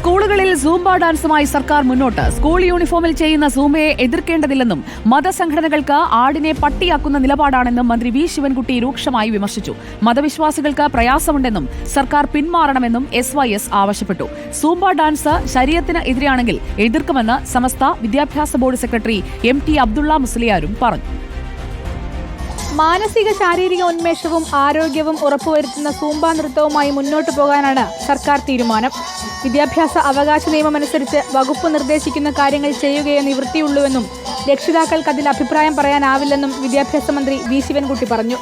സ്കൂളുകളിൽ സൂംബ ഡാൻസുമായി സർക്കാർ മുന്നോട്ട്. സ്കൂൾ യൂണിഫോമിൽ ചെയ്യുന്ന സൂംബയെ എതിർക്കേണ്ടതില്ലെന്നും മതസംഘടനകൾക്ക് ആടിനെ പട്ടിയാക്കുന്ന നിലപാടാണെന്നും മന്ത്രി വി ശിവൻകുട്ടി രൂക്ഷമായി വിമർശിച്ചു. മതവിശ്വാസികൾക്ക് പ്രയാസമുണ്ടെന്നും സർക്കാർ പിന്മാറണമെന്നും എസ് വൈ എസ് ആവശ്യപ്പെട്ടു. സൂംബ ഡാൻസ് ശരീരത്തിന് എതിരാണെങ്കിൽ എതിർക്കുമെന്ന് സമസ്ത വിദ്യാഭ്യാസ board secretary M T Abdulla മുസ്ലിയാരും പറഞ്ഞു. മാനസിക ശാരീരിക ഉന്മേഷവും ആരോഗ്യവും ഉറപ്പുവരുത്തുന്ന സൂമ്പാ നൃത്തവുമായി മുന്നോട്ടു പോകാനാണ് സർക്കാർ തീരുമാനം. വിദ്യാഭ്യാസ അവകാശ നിയമമനുസരിച്ച് വകുപ്പ് നിർദ്ദേശിക്കുന്ന കാര്യങ്ങൾ ചെയ്യുകയേ നിവൃത്തിയുള്ളൂവെന്നും രക്ഷിതാക്കൾക്ക് അതിൽ അഭിപ്രായം പറയാനാവില്ലെന്നും വിദ്യാഭ്യാസ മന്ത്രി വി. ശിവൻകുട്ടി പറഞ്ഞു.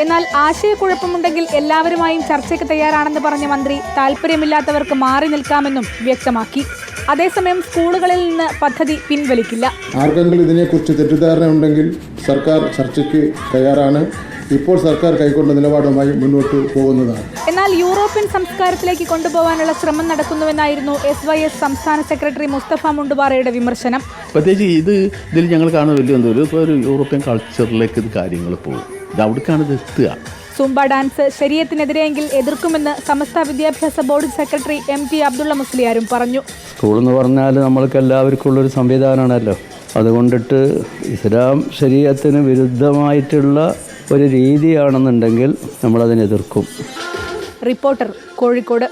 എന്നാൽ ആശയക്കുഴപ്പമുണ്ടെങ്കിൽ എല്ലാവരുമായും ചർച്ചയ്ക്ക് തയ്യാറാണെന്ന് പറഞ്ഞ മന്ത്രി താല്പര്യമില്ലാത്തവർക്ക് മാറി നിൽക്കാമെന്നും വ്യക്തമാക്കി. അതേസമയം സ്കൂളുകളിൽ നിന്ന് പദ്ധതി പിൻവലിക്കില്ല. ആർക്കെങ്കിലും ഇതിനെക്കുറിച്ച് തെറ്റിദ്ധാരണ ഉണ്ടെങ്കിൽ സർക്കാർ ചർച്ചയ്ക്ക് തയ്യാറാണ്. ഇപ്പോൾ സർക്കാർ കൈക്കൊണ്ട നിലപാടുമായി മുന്നോട്ട് പോകുന്നതാണ്. എന്നാൽ യൂറോപ്യൻ സംസ്കാരത്തിലേക്ക് കൊണ്ടുപോകാനുള്ള ശ്രമം നടക്കുന്നുവെന്നായിരുന്നു എസ് വൈ എസ് സംസ്ഥാന സെക്രട്ടറി മുസ്തഫ മുണ്ടുപാറയുടെ വിമർശനം. പ്രത്യേകിച്ച് ഇത് ഇതിൽ ഞങ്ങൾ കാണുന്ന വലിയ എന്തോ ഇപ്പോൾ ഒരു യൂറോപ്യൻ കൾച്ചറിലേക്ക് ഇത് കാര്യങ്ങൾ പോകും. ഇത് അവിടേക്കാണ് ഇത് എത്തുക. സുംബ ഡാൻസ് ശരീരത്തിനെതിരെയെങ്കിൽ എതിർക്കുമെന്ന് സമസ്ത വിദ്യാഭ്യാസ board secretary M T Abdulla മുസ്ലിയാരും പറഞ്ഞു. സ്കൂൾ എന്ന് പറഞ്ഞാൽ നമ്മൾക്ക് എല്ലാവർക്കും ഉള്ളൊരു സംവിധാനമാണല്ലോ. അതുകൊണ്ടിട്ട് ഇസ്ലാം ശരീരത്തിന് വിരുദ്ധമായിട്ടുള്ള ഒരു രീതിയാണെന്നുണ്ടെങ്കിൽ നമ്മളതിനെതിർക്കും. റിപ്പോർട്ടർ കോഴിക്കോട്.